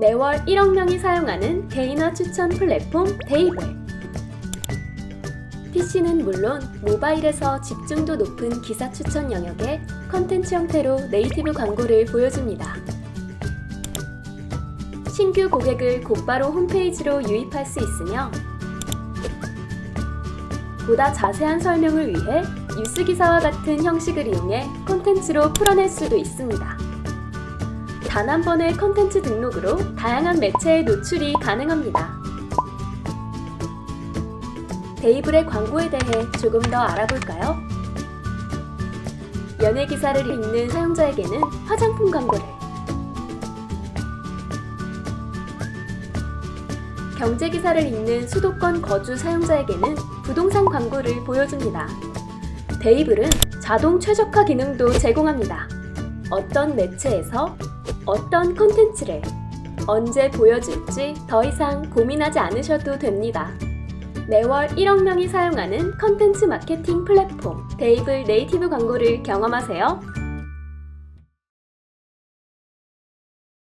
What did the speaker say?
매월 1억 명이 사용하는 개인화 추천 플랫폼 데이블. PC는 물론 모바일에서 집중도 높은 기사 추천 영역에 컨텐츠 형태로 네이티브 광고를 보여줍니다. 신규 고객을 곧바로 홈페이지로 유입할 수 있으며 보다 자세한 설명을 위해 뉴스 기사와 같은 형식을 이용해 콘텐츠로 풀어낼 수도 있습니다. 단 한 번의 콘텐츠 등록으로 다양한 매체에 노출이 가능합니다. 데이블의 광고에 대해 조금 더 알아볼까요? 연예 기사를 읽는 사용자에게는 화장품 광고를, 경제 기사를 읽는 수도권 거주 사용자에게는 부동산 광고를 보여줍니다. 데이블은 자동 최적화 기능도 제공합니다. 어떤 매체에서 어떤 콘텐츠를 언제 보여줄지 더 이상 고민하지 않으셔도 됩니다. 매월 1억 명이 사용하는 컨텐츠 마케팅 플랫폼 데이블 네이티브 광고를 경험하세요.